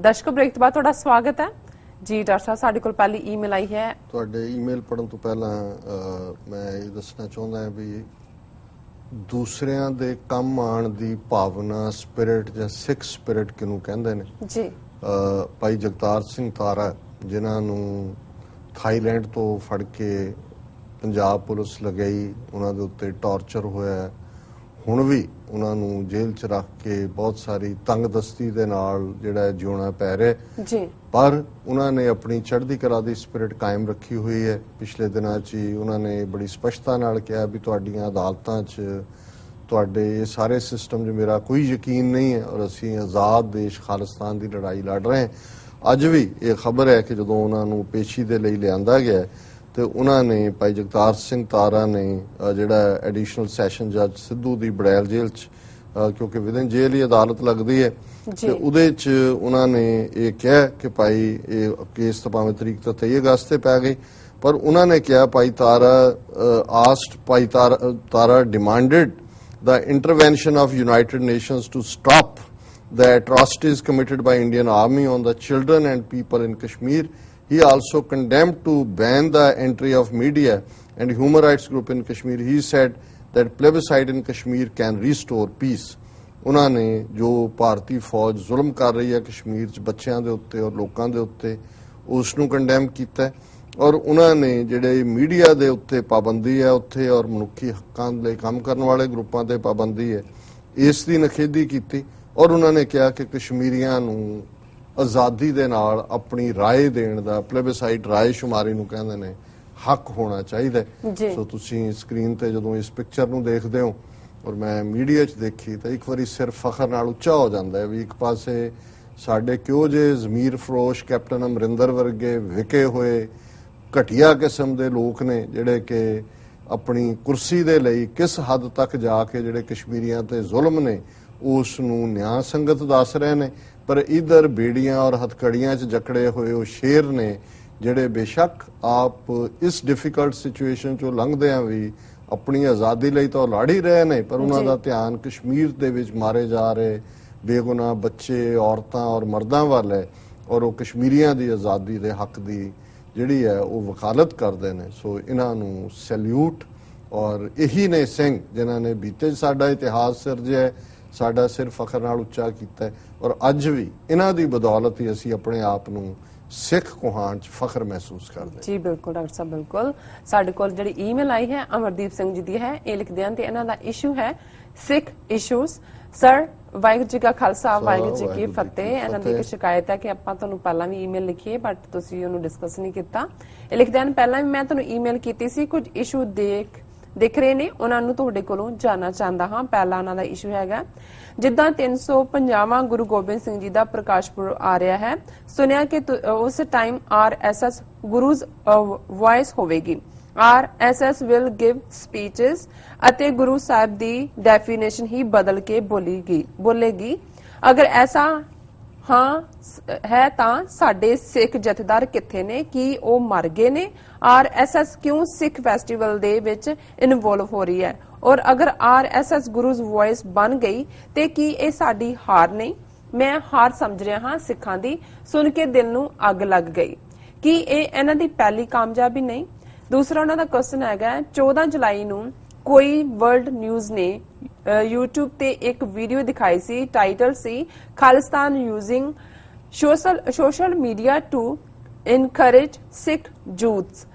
ਦਰਸ਼ਕ ਬ੍ਰੇਕ ਤੋਂ ਬਾਅਦ ਤੁਹਾਡਾ ਸਵਾਗਤ ਹੈ। ਜੀ ਡਾਕਟਰ ਸਾਹਿਬ ਸਾਡੇ ਕੋਲ ਪਹਿਲੀ ਈਮੇਲ ਆਈ ਹੈ। ਤੁਹਾਡੇ ਈਮੇਲ ਪੜਨ ਤੋਂ ਪਹਿਲਾਂ ਮੈਂ ਇਹ ਦੱਸਣਾ ਚਾਹੁੰਦਾ ਹਾਂ ਵੀ ਦੂਸਰਿਆਂ ਦੇ ਕੰਮ ਆਉਣ ਦੀ ਭਾਵਨਾ ਸਪਿਰਿਟ ਜਾਂ ਸਿੱਖ ਸਪਿਰਿਟ ਕਿਨੂੰ ਕਹਿੰਦੇ ਨੇ? ਜੀ। ਭਾਈ ਜਗਤਾਰ ਸਿੰਘ ਤਾਰਾ ਜਿਨ੍ਹਾਂ ਨੂੰ ਥਾਈਲੈਂਡ ਤੋਂ ਫੜ ਕੇ ਪੰਜਾਬ ਪੁਲਿਸ ਲਗਾਈ ਉਹਨਾਂ ਦੇ ਉੱਤੇ ਟਾਰਚਰ ਹੋਇਆ। ਹੁਣ ਵੀ ਉਹਨਾਂ ਨੂੰ ਜੇਲ੍ਹ 'ਚ ਰੱਖ ਕੇ ਬਹੁਤ ਸਾਰੀ ਤੰਗਦਸਤੀ ਦੇ ਨਾਲ ਜਿਹੜਾ ਜਿਉਣਾ ਪੈ ਰਿਹਾ। ਜੀ। ਪਰ ਉਹਨਾਂ ਨੇ ਆਪਣੀ ਚੜ੍ਹਦੀ ਕਲਾ ਦੀ ਸਪਿਰਿਟ ਕਾਇਮ ਰੱਖੀ ਹੋਈ ਹੈ। ਪਿਛਲੇ ਦਿਨਾਂ 'ਚ ਹੀ ਉਹਨਾਂ ਨੇ ਬੜੀ ਸਪਸ਼ਟਤਾ ਨਾਲ ਕਿਹਾ ਵੀ ਤੁਹਾਡੀਆਂ ਅਦਾਲਤਾਂ 'ਚ ਤੁਹਾਡੇ ਇਹ ਸਾਰੇ ਸਿਸਟਮ 'ਚ ਮੇਰਾ ਕੋਈ ਯਕੀਨ ਨਹੀਂ ਹੈ ਔਰ ਅਸੀਂ ਆਜ਼ਾਦ ਦੇਸ਼ ਖਾਲਿਸਤਾਨ ਦੀ ਲੜਾਈ ਲੜ ਰਹੇ ਹਾਂ। ਅੱਜ ਵੀ ਇਹ ਖਬਰ ਹੈ ਕਿ ਜਦੋਂ ਉਹਨਾਂ ਨੂੰ ਪੇਸ਼ੀ ਦੇ ਲਈ ਲਿਆਂਦਾ ਗਿਆ ਤੇ ਉਹਨਾਂ ਨੇ ਭਾਈ ਜਗਤਾਰ ਸਿੰਘ ਤਾਰਾ ਨੇ ਜਿਹੜਾ ਐਡੀਸ਼ਨਲ ਸੈਸ਼ਨ ਜੱਜ ਸਿੱਧੂ ਦੀ ਬੜੈਲ ਜੇਲ੍ਹ 'ਚ ਕਿਉਂਕਿ ਵਿਦਨ ਜੇਲ੍ਹ ਹੀ ਅਦਾਲਤ ਲੱਗਦੀ ਹੈ। ਤੇ ਉਹਦੇ ਚ ਉਹਨਾਂ ਨੇ ਇਹ ਕਿਹਾ ਕਿ ਭਾਈ ਇਹ ਕੇਸ ਤਾਂ ਭਾਵੇਂ ਤਰੀਕ ਤਾਂ 23 ਅਗਸਤ ਤੇ ਪੈ ਗਈ ਪਰ ਉਹਨਾਂ ਨੇ ਕਿਹਾ ਭਾਈ Tara ਆਸਟ Bhai Tara Tara demanded the intervention of United Nations to stop the atrocities committed by Indian Army on the children and people in Kashmir. He also condemned to ban the entry of media and human rights group in Kashmir. He said that plebiscite in Kashmir can restore peace. ਉਹਨਾਂ ਨੇ ਜੋ ਭਾਰਤੀ ਫੌਜ ਜ਼ੁਲਮ ਕਰ ਰਹੀ ਹੈ ਕਸ਼ਮੀਰ 'ਚ ਬੱਚਿਆਂ ਦੇ ਉੱਤੇ ਔਰ ਲੋਕਾਂ ਦੇ ਉੱਤੇ ਉਸ ਨੂੰ ਕੰਡੈਮ ਕੀਤਾ ਔਰ ਉਹਨਾਂ ਨੇ ਜਿਹੜੇ ਮੀਡੀਆ ਦੇ ਉੱਤੇ ਪਾਬੰਦੀ ਹੈ, ਉੱਥੇ ਔਰ ਮਨੁੱਖੀ ਹੱਕਾਂ ਲਈ ਕੰਮ ਕਰਨ ਵਾਲੇ ਗਰੁੱਪਾਂ ਤੇ ਪਾਬੰਦੀ ਹੈ, ਇਸ ਦੀ ਨਖੇਦੀ ਕੀਤੀ ਔਰ ਉਹਨਾਂ ਨੇ ਕਿਹਾ ਕਿ ਕਸ਼ਮੀਰੀਆਂ ਨੂੰ ਆਜ਼ਾਦੀ ਦੇ ਨਾਲ ਆਪਣੀ ਰਾਏ ਦੇਣ ਦਾ ਪਲੇਬਸਾਈਟ ਰਾਏ ਸ਼ੁਮਾਰੀ ਨੂੰ ਕਹਿੰਦੇ ਨੇ ਹੱਕ ਹੋਣਾ ਚਾਹੀਦਾ ਸੋ ਤੁਸੀਂ ਸਕਰੀਨ ਤੇ ਜਦੋਂ ਇਸ ਪਿਕਚਰ ਨੂੰ ਦੇਖਦੇ ਹੋ ਔਰ ਮੈਂ ਮੀਡੀਆ 'ਚ ਦੇਖੀ ਤਾਂ ਇੱਕ ਵਾਰੀ ਸਿਰ ਫਖਰ ਨਾਲ ਉੱਚਾ ਹੋ ਜਾਂਦਾ ਹੈ ਵੀ ਇੱਕ ਪਾਸੇ ਸਾਡੇ ਕਿਉਂ ਜੇ ਜ਼ਮੀਰ ਫਰੋਸ਼ ਕੈਪਟਨ ਅਮਰਿੰਦਰ ਵਰਗੇ ਵਿਕੇ ਹੋਏ ਘਟੀਆ ਕਿਸਮ ਦੇ ਲੋਕ ਨੇ ਜਿਹੜੇ ਕਿ ਆਪਣੀ ਕੁਰਸੀ ਦੇ ਲਈ ਕਿਸ ਹੱਦ ਤੱਕ ਜਾ ਕੇ ਜਿਹੜੇ ਕਸ਼ਮੀਰੀਆਂ ਤੇ ਜ਼ੁਲਮ ਨੇ ਉਸ ਨੂੰ ਨਿਆਂ ਸੰਗਤ ਦੱਸ ਰਹੇ ਨੇ। ਪਰ ਇਧਰ ਬੇੜੀਆਂ ਔਰ ਹਥਕੜੀਆਂ 'ਚ ਜਕੜੇ ਹੋਏ ਉਹ ਸ਼ੇਰ ਨੇ ਜਿਹੜੇ ਬੇਸ਼ੱਕ ਆਪ ਇਸ ਡਿਫਿਕਲਟ ਸਿਚੁਏਸ਼ਨ ਚੋਂ ਲੰਘਦੇ ਆ ਵੀ ਆਪਣੀ ਆਜ਼ਾਦੀ ਲਈ ਤਾਂ ਲੜ ਹੀ ਰਹੇ ਨੇ ਪਰ ਉਹਨਾਂ। ਦਾ ਧਿਆਨ ਕਸ਼ਮੀਰ ਦੇ ਵਿੱਚ ਮਾਰੇ ਜਾ ਰਹੇ ਬੇਗੁਨਾਹ ਬੱਚੇ ਔਰਤਾਂ ਔਰ ਮਰਦਾਂ ਵੱਲ ਹੈ ਔਰ ਉਹ ਕਸ਼ਮੀਰੀਆਂ ਦੀ ਆਜ਼ਾਦੀ ਦੇ ਹੱਕ ਦੀ ਜਿਹੜੀ ਹੈ ਉਹ ਵਕਾਲਤ ਕਰਦੇ ਨੇ ਸੋ ਇਹਨਾਂ ਨੂੰ ਸੈਲੂਟ ਔਰ ਇਹੀ ਨੇ ਸਿੰਘ ਜਿਨ੍ਹਾਂ ਨੇ ਬੀਤੇ ਸਾਡਾ ਇਤਿਹਾਸ ਸਿਰਜਿਆ ਸਾਡਾ ਸਿਰ ਫਖਰ ਨਾਲ ਉੱਚਾ ਕੀਤਾ ਹੈ ਔਰ ਅੱਜ ਵੀ ਇਹਨਾਂ ਦੀ ਬਦੌਲਤ ਹੀ ਅਸੀਂ ਆਪਣੇ ਆਪ ਨੂੰ ਸਿੱਖ ਕੋਹਾਨ 'ਚ ਫਖਰ ਮਹਿਸੂਸ ਕਰਦੇ ਹਾਂ। ਜੀ ਬਿਲਕੁਲ ਡਾਕਟਰ ਸਾਹਿਬ ਬਿਲਕੁਲ। ਸਾਡੇ ਕੋਲ ਜਿਹੜੀ ਈਮੇਲ ਆਈ ਹੈ ਅਮਰਦੀਪ ਸਿੰਘ ਜੀ ਦੀ ਹੈ ਇਹ ਲਿਖਦੇ ਹਨ ਤੇ ਇਹਨਾਂ ਦਾ ਇਸ਼ੂ ਹੈ ਸਿੱਖ ਇਸ਼ੂਸ ਸਰ ਵਾਹਿਗੁਰੂ ਜੀ ਕਾ ਖਾਲਸਾ ਵਾਹਿਗੁਰੂ ਜੀ ਕੀ ਫਤਿਹ। ਇਹਨਾਂ ਦੀ ਇੱਕ। ਸ਼ਿਕਾਇਤ ਹੈ ਕਿ ਆਪਾਂ ਤੁਹਾਨੂੰ ਪਹਿਲਾਂ ਵੀ ਈਮੇਲ ਲਿਖੀ ਹੈ ਬਟ ਤੁਸੀਂ ਉਹਨੂੰ ਡਿਸਕਸ ਨਹੀਂ ਕੀਤਾ। ਇਹ ਲਿਖਦੇ ਹਨ ਪਹਿਲਾਂ ਵੀ ਮੈਂ ਤੁਹਾਨੂੰ ਈਮੇਲ ਕੀਤੀ ਸੀ ਕੁਝ ਇਸ਼ੂ ਦੇਖ ਦਿਖ ਰਹੇ ਨੇ, ਉਹਨਾਂ ਨੂੰ ਤੁਹਾਡੇ ਕੋਲੋਂ ਜਾਣਨਾ ਚਾਹੁੰਦਾ ਹਾਂ। ਪਹਿਲਾ ਉਹਨਾਂ ਦਾ ਇਸ਼ੂ ਹੈਗਾ। ਜਿੱਦਾਂ 350ਵਾਂ ਗੁਰੂ ਗੋਬਿੰਦ ਸਿੰਘ ਜੀ ਦਾ ਪ੍ਰਕਾਸ਼ ਪੁਰਬ ਆ ਰਿਹਾ ਹੈ, ਸੁਣਿਆ ਕਿ ਤੁ- ਉਸ ਟਾਈਮ ਆਰਐਸਐਸ ਗੁਰੂਜ਼ ਵੌਇਸ ਹੋਵੇਗੀ। ਐਸ ਵਿਲ ਗਿਵ ਸਪੀਚਸ ਅਤੇ ਗੁਰੂ ਸਾਹਿਬ ਦੀ ਡੈਫੀਨੇਸ਼ਨ ਹੀ ਬਦਲ ਕੇ ਬੋਲੇਗੀ ਬੋਲੇਗੀ। ਅਗਰ ਐਸਾ ਹਾਂ ਹੈ ਤਾਂ ਸਾਡੇ ਸਿੱਖ ਜਥੇਦਾਰ ਕਿੱਥੇ ਨੇ ਕੀ ਉਹ ਮਰ ਗਏ ਨੇ? ਆਰਐਸਐਸ ਕਿਉਂ ਸਿੱਖ ਫੈਸਟੀਵਲ ਦੇ ਵਿੱਚ ਇਨਵੋਲਵ ਹੋ ਰਹੀ ਹੈ? ਔਰ ਅਗਰ ਆਰਐਸਐਸ ਗੁਰੂਜ਼ ਵੌਇਸ ਬਣ ਗਈ ਤੇ ਕੀ ਇਹ ਸਾਡੀ ਹਾਰ ਨਹੀਂ? ਮੈਂ ਹਾਰ ਸਮਝ ਰਿਹਾ ਹਾਂ ਸਿੱਖਾਂ ਦੀ। ਸੁਣ ਕੇ ਦਿਲ ਨੂੰ ਅੱਗ ਲੱਗ ਗਈ। ਕੀ ਇਹ ਇਹਨਾਂ ਦੀ ਪਹਿਲੀ ਕਾਮਯਾਬੀ ਨਹੀਂ? ਦੂਸਰਾ ਉਹਨਾਂ ਦਾ ਕੁਐਸਚਨ ਹੈਗਾ 14 ਜੁਲਾਈ ਨੂੰ ਕੋਈ ਵਰਲਡ ਨਿਊਜ਼ ਨੇ YouTube ਤੇ ਇੱਕ ਵੀਡੀਓ ਦਿਖਾਈ ਸੀ title C, Khalistan using social social media to encourage Sikh youths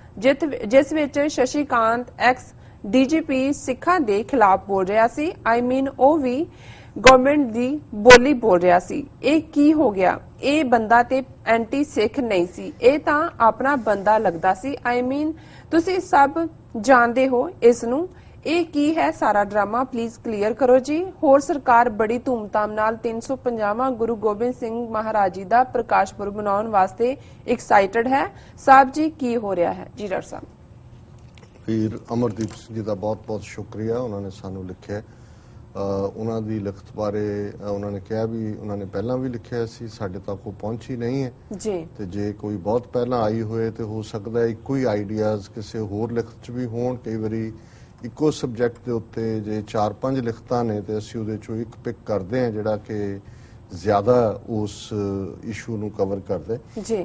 ਜਿਸ ਵਿੱਚ ਸ਼ਸ਼ੀਕਾਂਤ ਐਕਸ ਡੀਜੀਪੀ ਸਿੱਖਾਂ ਦੇ ਖਿਲਾਫ ਬੋਲ ਰਿਹਾ ਸੀ। ਆਈ ਮੀਨ ਉਹ ਵੀ ਗਵਰਨਮੈਂਟ ਦੀ ਬੋਲੀ ਬੋਲ ਰਿਹਾ ਸੀ। ਇਹ ਕੀ ਹੋ ਗਿਆ? ਇਹ ਬੰਦਾ ਤੇ ਐਂਟੀ ਸਿੱਖ ਨਹੀਂ ਸੀ। ਇਹ ਤਾਂ ਆਪਣਾ ਬੰਦਾ ਲੱਗਦਾ ਸੀ। ਆਈ ਮੀਨ ਤੁਸੀਂ ਸਭ ਜਾਣਦੇ ਹੋ ਇਸ ਨੂੰ। ਇਹ ਕੀ ਹੈ ਸਾਰਾ ਡਰਾਮਾ? ਪਲੀਜ਼ ਕਲੀਅਰ ਕਰੋ ਜੀ। ਹੋਰ ਸਰਕਾਰ ਬੜੀ ਧੂਮਧਾਮ ਨਾਲ 350ਵਾਂ ਗੁਰੂ ਗੋਬਿੰਦ ਸਿੰਘ ਮਹਾਰਾਜ ਜੀ ਦਾ ਪ੍ਰਕਾਸ਼ ਪੁਰਬ ਮਨਾਉਣ ਵਾਸਤੇ ਐਕਸਾਈਟਡ ਹੈ। ਸਾਹਿਬ ਜੀ ਕੀ ਹੋ ਰਿਹਾ ਹੈ? ਜੀ ਡਾਕਟਰ ਸਾਹਿਬ। ਵੀਰ ਅਮਰਦੀਪ ਸਿੰਘ ਜੀ ਦਾ ਬਹੁਤ-ਬਹੁਤ ਸ਼ੁਕਰੀਆ। ਉਹਨਾਂ ਨੇ ਸਾਨੂੰ ਲਿਖਿਆ। ਉਹਨਾਂ ਦੀ ਲਿਖਤ ਬਾਰੇ ਉਹਨਾਂ ਨੇ ਕਿਹਾ ਵੀ ਉਹਨਾਂ ਨੇ ਪਹਿਲਾਂ ਵੀ ਲਿਖਿਆ ਸੀ ਸਾਡੇ ਤੱਕ ਉਹ ਪਹੁੰਚੀ ਨਹੀਂ ਹੈ। ਜੀ। ਤੇ ਜੇ ਕੋਈ ਬਹੁਤ ਪਹਿਲਾਂ ਆਈ ਹੋਏ ਤੇ ਹੋ ਸਕਦਾ ਹੈ ਇੱਕੋ ਹੀ ਆਈਡੀਆਜ਼ ਕਿਸੇ ਹੋਰ ਲਿਖਤ 'ਚ ਵੀ ਹੋਣ। ਕਈ ਵਾਰੀ ਇੱਕੋ ਸਬਜੈਕਟ ਦੇ ਉੱਤੇ ਜੇ 4-5 ਲਿਖਤਾਂ ਨੇ ਤੇ ਅਸੀਂ ਉਹਦੇ ਚੋਂ ਇੱਕ ਪਿਕ ਕਰਦੇ ਹਾਂ ਜਿਹੜਾ ਕਿ ਜ਼ਿਆਦਾ ਉਸ ਇਸ਼ੂ ਨੂੰ ਕਵਰ ਕਰਦੇ।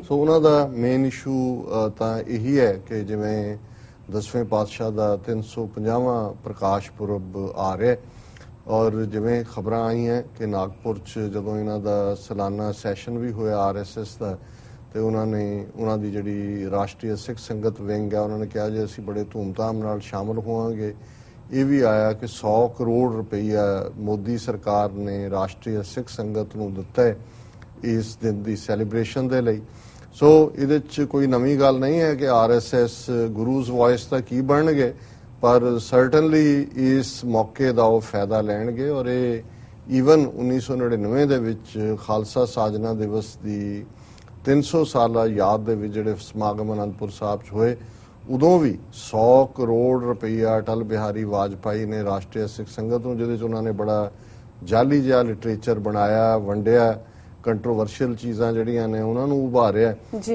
ਸੋ ਉਹਨਾਂ ਦਾ ਮੇਨ ਇਸ਼ੂ ਤਾਂ ਇਹੀ ਹੈ ਕਿ ਜਿਵੇਂ ਦਸਵੇਂ ਪਾਤਸ਼ਾਹ ਦਾ 350ਵਾਂ ਪ੍ਰਕਾਸ਼ ਪੁਰਬ ਆ ਰਿਹਾ ਔਰ ਜਿਵੇਂ ਖਬਰਾਂ ਆਈਆਂ ਕਿ ਨਾਗਪੁਰ ਚ ਜਦੋਂ ਇਹਨਾਂ ਦਾ ਸਾਲਾਨਾ ਸੈਸ਼ਨ ਵੀ ਹੋਇਆ ਆਰਐਸਐਸ ਦਾ ਤੇ ਉਹਨਾਂ ਨੇ, ਉਹਨਾਂ ਦੀ ਜਿਹੜੀ ਰਾਸ਼ਟਰੀ ਸਿੱਖ ਸੰਗਤ ਵਿੰਗ ਹੈ, ਉਹਨਾਂ ਨੇ ਕਿਹਾ ਜੇ ਅਸੀਂ ਬੜੇ ਧੂਮਧਾਮ ਨਾਲ ਸ਼ਾਮਲ ਹੋਵਾਂਗੇ, ਇਹ ਵੀ ਆਇਆ ਕਿ 100 ਕਰੋੜ ਰੁਪਈਆ ਮੋਦੀ ਸਰਕਾਰ ਨੇ ਰਾਸ਼ਟਰੀ ਸਿੱਖ ਸੰਗਤ ਨੂੰ ਦਿੱਤਾ ਹੈ ਇਸ ਦਿਨ ਦੀ ਸੈਲੀਬ੍ਰੇਸ਼ਨ ਦੇ ਲਈ। ਸੋ ਇਹਦੇ ਚ ਕੋਈ ਨਵੀਂ ਗੱਲ ਨਹੀਂ ਹੈ ਕਿ ਆਰਐਸਐਸ ਗੁਰੂਜ਼ ਵਾਇਸ ਤਾਂ ਕੀ ਬਣਨਗੇ, ਪਰ ਸਰਟਨਲੀ ਇਸ ਮੌਕੇ ਦਾ ਉਹ ਫਾਇਦਾ ਲੈਣਗੇ ਔਰ ਇਹ ਈਵਨ 1999 ਦੇ ਵਿੱਚ ਖਾਲਸਾ ਸਾਜਨਾ ਦਿਵਸ ਦੀ 300 ਸਾਲਾ ਯਾਦ ਦੇ ਵਿੱਚ ਜਿਹੜੇ ਸਮਾਗਮ ਅਨੰਦਪੁਰ ਸਾਹਿਬ 'ਚ ਹੋਏ ਉਦੋਂ ਵੀ 100 ਕਰੋੜ ਰੁਪਈਆ ਅਟਲ ਬਿਹਾਰੀ ਵਾਜਪਾਈ ਨੇ ਰਾਸ਼ਟਰੀ ਸਿੱਖ ਸੰਗਤ ਨੂੰ ਜਿਹਦੇ 'ਚ ਉਹਨਾਂ ਨੇ ਬੜਾ ਜਾਲੀ ਜਿਹਾ ਲਿਟਰੇਚਰ ਬਣਾਇਆ ਵੰਡਿਆ ਕੰਟਰੋਵਰਸ਼ੀਅਲ ਚੀਜ਼ਾਂ ਜਿਹੜੀਆਂ ਨੇ ਉਹਨਾਂ ਨੂੰ ਉਭਾਰਿਆ।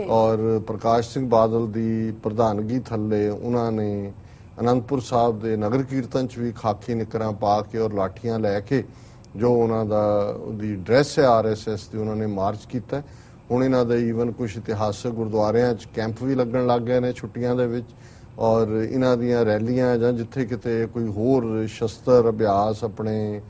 ਔਰ ਪ੍ਰਕਾਸ਼ ਸਿੰਘ ਬਾਦਲ ਦੀ ਪ੍ਰਧਾਨਗੀ ਥੱਲੇ ਉਹਨਾਂ ਨੇ ਅਨੰਦਪੁਰ ਸਾਹਿਬ ਦੇ ਨਗਰ ਕੀਰਤਨ 'ਚ ਵੀ ਖਾਕੀ ਨਿਕਰਾਂ ਪਾ ਕੇ ਔਰ ਲਾਠੀਆਂ ਲੈ ਕੇ ਜੋ ਉਹਨਾਂ ਦਾ ਉਹਦੀ ਡਰੈਸ ਹੈ ਆਰਐਸਐਸ ਦੀ ਉਹਨਾਂ ਨੇ ਮਾਰਚ ਕੀਤਾ ਹੁਣ ਇਹਨਾਂ ਦੇ ਈਵਨ ਕੁਝ ਇਤਿਹਾਸਕ ਗੁਰਦੁਆਰਿਆਂ 'ਚ ਕੈਂਪ ਵੀ ਲੱਗਣ ਲੱਗ ਗਏ ਨੇ ਛੁੱਟੀਆਂ ਦੇ ਵਿੱਚ ਔਰ ਇਹਨਾਂ ਦੀਆਂ ਰੈਲੀਆਂ ਜਾਂ ਜਿੱਥੇ ਕਿਤੇ ਕੋਈ ਹੋਰ ਸ਼ਸਤਰ ਅਭਿਆਸ ਆਪਣੇ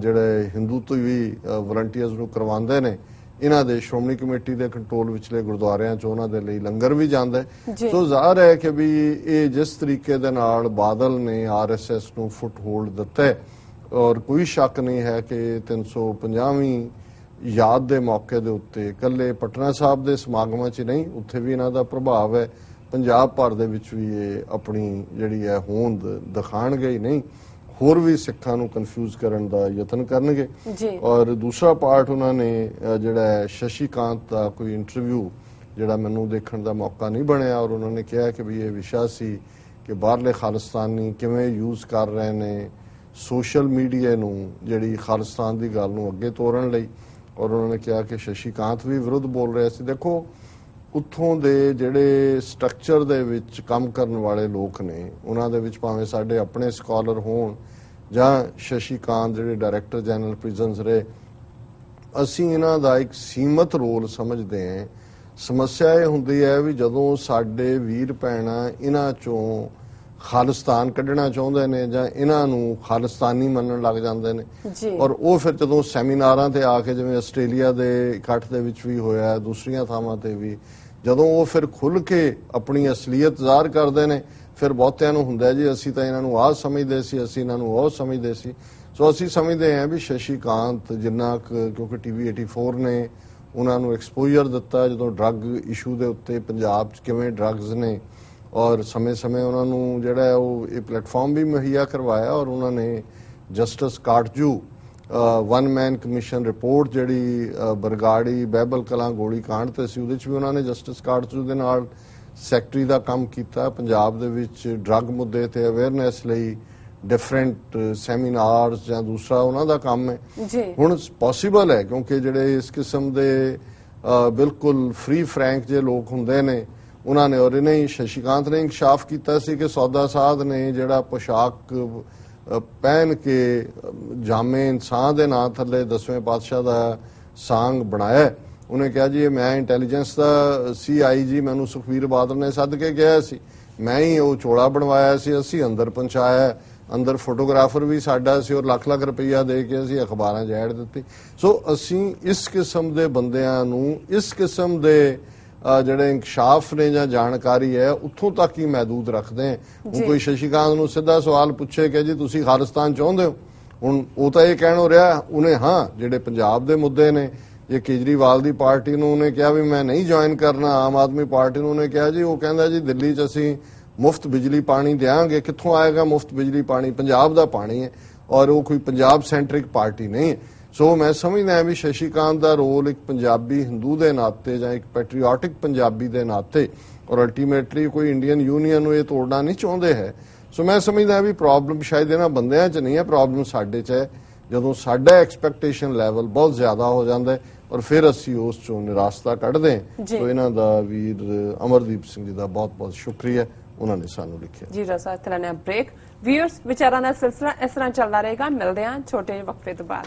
ਜਿਹੜੇ ਹਿੰਦੂ ਤੋਂ ਵੀ ਵਲੰਟੀਅਰਸ ਨੂੰ ਕਰਵਾਉਂਦੇ ਨੇ ਇਹਨਾਂ ਦੇ ਸ਼੍ਰੋਮਣੀ ਕਮੇਟੀ ਦੇ ਕੰਟਰੋਲ ਵਿਚਲੇ ਗੁਰਦੁਆਰਿਆਂ 'ਚ ਉਹਨਾਂ ਦੇ ਲਈ ਲੰਗਰ ਵੀ ਜਾਂਦਾ। ਸੋ ਜ਼ਾਹਰ ਹੈ ਕਿ ਵੀ ਇਹ ਜਿਸ ਤਰੀਕੇ ਦੇ ਨਾਲ ਬਾਦਲ ਨੇ ਆਰਐਸਐਸ ਨੂੰ ਫੁੱਟ ਹੋਲਡ ਦਿੱਤਾ ਔਰ ਕੋਈ ਸ਼ੱਕ ਨਹੀਂ ਹੈ ਕਿ 350ਵੀਂ ਯਾਦ ਦੇ ਮੌਕੇ ਦੇ ਉੱਤੇ ਇਕੱਲੇ ਪਟਨਾ ਸਾਹਿਬ ਦੇ ਸਮਾਗਮਾਂ 'ਚ ਨਹੀਂ ਉੱਥੇ ਵੀ ਇਹਨਾਂ ਦਾ ਪ੍ਰਭਾਵ ਹੈ। ਪੰਜਾਬ ਭਰ ਦੇ ਵਿੱਚ ਵੀ ਇਹ ਆਪਣੀ ਜਿਹੜੀ ਹੈ ਹੋਂਦ ਦਿਖਾਣਗੇ ਹੀ ਨਹੀਂ। ਹੋਰ ਵੀ ਸਿੱਖਾਂ ਨੂੰ ਕਨਫਿਊਜ਼ ਕਰਨ ਦਾ ਯਤਨ ਕਰਨਗੇ। ਔਰ ਦੂਸਰਾ ਪਾਰਟ ਉਹਨਾਂ ਨੇ ਜਿਹੜਾ ਸ਼ਸ਼ੀਕਾਂਤ ਦਾ ਕੋਈ ਇੰਟਰਵਿਊ ਜਿਹੜਾ ਮੈਨੂੰ ਦੇਖਣ ਦਾ ਮੌਕਾ ਨਹੀਂ ਬਣਿਆ ਔਰ ਉਹਨਾਂ ਨੇ ਕਿਹਾ ਕਿ ਵੀ ਇਹ ਵਿਸ਼ਾ ਸੀ ਕਿ ਬਾਹਰਲੇ ਖਾਲਿਸਤਾਨੀ ਕਿਵੇਂ ਯੂਜ਼ ਕਰ ਰਹੇ ਨੇ ਸੋਸ਼ਲ ਮੀਡੀਆ ਨੂੰ ਜਿਹੜੀ ਖਾਲਿਸਤਾਨ ਦੀ ਗੱਲ ਨੂੰ ਅੱਗੇ ਤੋਰਨ ਲਈ। ਔਰ ਉਹਨਾਂ ਨੇ ਕਿਹਾ ਕਿ ਸ਼ਸ਼ੀਕਾਂਤ ਵੀ ਵਿਰੁੱਧ ਬੋਲ ਰਿਹਾ ਸੀ। ਦੇਖੋ, ਉੱਥੋਂ ਦੇ ਜਿਹੜੇ ਸਟਰਕਚਰ ਦੇ ਵਿੱਚ ਕੰਮ ਕਰਨ ਵਾਲੇ ਲੋਕ ਨੇ, ਉਹਨਾਂ ਦੇ ਵਿੱਚ ਭਾਵੇਂ ਸਾਡੇ ਆਪਣੇ ਸਕਾਲਰ ਹੋਣ ਜਾਂ ਸ਼ਸ਼ੀਕਾਂਤ ਜਿਹੜੇ ਡਾਇਰੈਕਟਰ ਜਨਰਲ ਪ੍ਰਿਜ਼ਨਸ ਰਹੇ, ਅਸੀਂ ਇਹਨਾਂ ਦਾ ਇੱਕ ਸੀਮਤ ਰੋਲ ਸਮਝਦੇ ਹਾਂ। ਸਮੱਸਿਆ ਇਹ ਹੁੰਦੀ ਹੈ ਵੀ ਜਦੋਂ ਸਾਡੇ ਵੀਰ ਭੈਣਾਂ ਇਹਨਾਂ ਚੋਂ ਖਾਲਿਸਤਾਨ ਕੱਢਣਾ ਚਾਹੁੰਦੇ ਨੇ ਜਾਂ ਇਹਨਾਂ ਨੂੰ ਖਾਲਿਸਤਾਨੀ ਮੰਨਣ ਲੱਗ ਜਾਂਦੇ ਨੇ। ਔਰ ਉਹ ਫਿਰ ਜਦੋਂ ਸੈਮੀਨਾਰਾਂ ਤੇ ਆ ਕੇ ਜਿਵੇਂ ਆਸਟ੍ਰੇਲੀਆ ਦੇ ਇਕੱਠ ਦੇ ਵਿੱਚ ਵੀ ਹੋਇਆ ਦੂਸਰੀਆਂ ਥਾਵਾਂ ਤੇ ਵੀ ਜਦੋਂ ਉਹ ਫਿਰ ਖੁੱਲ ਕੇ ਆਪਣੀ ਅਸਲੀਅਤ ਜ਼ਾਹਰ ਕਰਦੇ ਨੇ ਫਿਰ ਬਹੁਤਿਆਂ ਨੂੰ ਹੁੰਦਾ ਜੀ ਅਸੀਂ ਤਾਂ ਇਹਨਾਂ ਨੂੰ ਆਹ ਸਮਝਦੇ ਸੀ ਅਸੀਂ ਇਹਨਾਂ ਨੂੰ ਉਹ ਸਮਝਦੇ ਸੀ। ਸੋ ਅਸੀਂ ਸਮਝਦੇ ਹਾਂ ਵੀ ਸ਼ਸ਼ੀਕਾਂਤ ਜਿੰਨਾ ਕਿਉਂਕਿ ਟੀਵੀ 84 ਨੇ ਉਹਨਾਂ ਨੂੰ ਐਕਸਪੋਜ਼ਰ ਦਿੱਤਾ ਜਦੋਂ ਡਰੱਗ ਇਸ਼ੂ ਦੇ ਉੱਤੇ ਪੰਜਾਬ 'ਚ ਕਿਵੇਂ ਡਰੱਗਸ ਨੇ ਔਰ ਸਮੇਂ-ਸਮੇਂ ਉਹਨਾਂ ਨੂੰ ਜਿਹੜਾ ਹੈ ਉਹ ਇਹ ਪਲੇਟਫਾਰਮ ਵੀ ਮੁਹੱਈਆ ਕਰਵਾਇਆ ਔਰ ਉਹਨਾਂ ਨੇ justice Katju one man commission report ਜਿਹੜੀ ਬਰਗਾੜੀ ਬਹਿਬਲ ਕਲਾਂ ਗੋਲੀ ਕਾਂਡ ਤੇ ਸੀ ਉਹਦੇ ਚ ਵੀ ਉਹਨਾਂ ਨੇ ਜਸਟਿਸ ਕਾਟਜੂ ਦੇ ਨਾਲ ਸੈਕਟਰੀ ਦਾ ਕੰਮ ਕੀਤਾ। ਪੰਜਾਬ ਦੇ ਵਿੱਚ ਡਰੱਗ ਮੁੱਦੇ ਤੇ ਅਵੇਅਰਨੈਸ ਲਈ ਡਿਫਰੈਂਟ ਸੈਮੀਨਾਰਸ ਜਾਂ ਦੂਸਰਾ ਉਹਨਾਂ ਦਾ ਕੰਮ ਹੈ। ਜੀ। ਹੁਣ ਪੋਸੀਬਲ ਹੈ ਕਿਉਂਕਿ ਜਿਹੜੇ ਇਸ ਕਿਸਮ ਦੇ ਬਿਲਕੁਲ ਫ੍ਰੀ ਫਰੈਂਕ ਜੇ ਲੋਕ ਹੁੰਦੇ ਨੇ ਉਹਨਾਂ ਨੇ ਔਰ ਇਹਨੇ ਹੀ ਸ਼ਸ਼ੀਕਾਂਤ ਨੇ ਇਨਕਸ਼ਾਫ ਕੀਤਾ ਸੀ ਕਿ ਸੌਦਾ ਸਾਧ ਨੇ ਜਿਹੜਾ ਪੋਸ਼ਾਕ ਅ, ਪਹਿਨ ਕੇ ਜਾਮੇ ਇਨਸਾਨ ਦੇ ਨਾਂ ਥੱਲੇ ਦਸਵੇਂ ਪਾਤਸ਼ਾਹ ਦਾ ਸਾਂਗ ਬਣਾਇਆ। ਉਹਨੇ ਕਿਹਾ ਜੀ ਮੈਂ ਇੰਟੈਲੀਜੈਂਸ ਦਾ ਸੀਆਈਜੀ ਮੈਨੂੰ ਸੁਖਵੀਰ ਬਾਦਲ ਨੇ ਸੱਦ ਕੇ ਗਿਆ ਸੀ। ਮੈਂ ਹੀ ਉਹ ਚੋਲਾ ਬਣਵਾਇਆ ਸੀ ਅਸੀਂ ਅੰਦਰ ਪਹੁੰਚਾਇਆ। ਅੰਦਰ ਫੋਟੋਗ੍ਰਾਫਰ ਵੀ ਸਾਡਾ ਸੀ ਔਰ ਲੱਖ ਲੱਖ ਰੁਪਈਆ ਦੇ ਕੇ ਅਸੀਂ ਅਖਬਾਰਾਂ 'ਚ ਐਡ ਦਿੱਤੀ। ਸੋ ਅਸੀਂ ਇਸ ਕਿਸਮ ਦੇ ਬੰਦਿਆਂ ਨੂੰ ਇਸ ਕਿਸਮ ਦੇ ਜਿਹੜੇ ਇਨਕਸ਼ਾਫ ਨੇ ਜਾਂ ਜਾਣਕਾਰੀ ਹੈ ਉੱਥੋਂ ਤੱਕ ਹੀ ਮਹਦੂਦ ਰੱਖਦੇ ਹਾਂ। ਜੀ। ਕੋਈ ਸ਼ਸ਼ੀਕਾਂਤ ਨੂੰ ਸਿੱਧਾ ਸਵਾਲ ਪੁੱਛੇ ਕਿ ਜੀ ਤੁਸੀਂ ਖਾਲਿਸਤਾਨ ਚਾਹੁੰਦੇ ਹੋ? ਹੁਣ ਉਹ ਤਾਂ ਇਹ ਕਹਿਣੋਂ ਰਿਹਾ ਉਹਨੇ ਹਾਂ ਜਿਹੜੇ ਪੰਜਾਬ ਦੇ ਮੁੱਦੇ ਨੇ ਜੇ ਕੇਜਰੀਵਾਲ ਦੀ ਪਾਰਟੀ ਨੂੰ ਉਹਨੇ ਕਿਹਾ ਵੀ ਮੈਂ ਨਹੀਂ ਜੁਆਇਨ ਕਰਨਾ ਆਮ ਆਦਮੀ ਪਾਰਟੀ ਨੂੰ ਉਹਨੇ ਕਿਹਾ ਜੀ ਉਹ ਕਹਿੰਦਾ ਜੀ ਦਿੱਲੀ 'ਚ ਅਸੀਂ ਮੁਫਤ ਬਿਜਲੀ ਪਾਣੀ ਦੇਾਂਗੇ ਕਿੱਥੋਂ ਆਏਗਾ ਮੁਫਤ ਬਿਜਲੀ ਪਾਣੀ? ਪੰਜਾਬ ਦਾ ਪਾਣੀ ਹੈ ਔਰ ਉਹ ਕੋਈ ਪੰਜਾਬ ਸੈਂਟਰਿਕ ਪਾਰਟੀ ਨਹੀਂ ਹੈ। ਸੋ ਮੈਂ ਸਮਝਦਾ ਹਾਂ ਵੀ ਸ਼ਸ਼ੀਕਾਂਤ ਦਾ ਰੋਲ ਇੱਕ ਪੰਜਾਬੀ ਹਿੰਦੂ ਦੇ ਨਾਤੇ ਜਾਂ ਇੱਕ ਪੈਟਰੀਓਟਿਕ ਪੰਜਾਬੀ ਦੇ ਨਾਤੇ ਔਰ ਅਲਟੀਮੇਟਲੀ ਕੋਈ ਇੰਡੀਅਨ ਯੂਨੀਅਨ ਨੂੰ ਇਹ ਤੋੜਨਾ ਨਹੀਂ ਚਾਹੁੰਦੇ ਹੈ। ਸੋ ਮੈਂ ਸਮਝਦਾ ਵੀ ਪ੍ਰੋਬਲਮ ਸ਼ਾਇਦ ਇਹਨਾਂ ਬੰਦਿਆਂ 'ਚ ਨਹੀਂ ਹੈ ਪ੍ਰੋਬਲਮ ਸਾਡੇ 'ਚ ਹੈ। ਜਦੋਂ ਸਾਡਾ ਐਕਸਪੈਕਟੇਸ਼ਨ ਲੈਵਲ ਬਹੁਤ ਜ਼ਿਆਦਾ ਹੋ ਜਾਂਦਾ ਹੈ ਔਰ ਫਿਰ ਅਸੀਂ ਉਸ ਚੋਂ ਨਿਰਾਸ਼ਤਾ ਕੱਢਦੇ ਹਾਂ। ਸੋ ਇਹਨਾਂ ਦਾ ਵੀਰ ਅਮਰਦੀਪ ਸਿੰਘ ਜੀ ਦਾ ਬਹੁਤ ਬਹੁਤ ਸ਼ੁਕਰੀਆ। ਉਹਨਾਂ ਨੇ ਸਾਨੂੰ ਲਿਖਿਆ। ਜੀ ਰਸਾ ਇਤਨਾ ਬ੍ਰੇਕ ਵਿਊਅਰਸ ਵਿਚਾਰਾਂ ਦਾ ਸਿਲਸਿਲਾ ਇਸ ਤਰ੍ਹਾਂ ਚੱਲਦਾ ਰਹੇਗਾ। ਮਿਲਦੇ ਹਾਂ ਛੋਟੇ ਜਿਹੇ ਵਕਫੇ ਤੋਂ ਬਾਅਦ।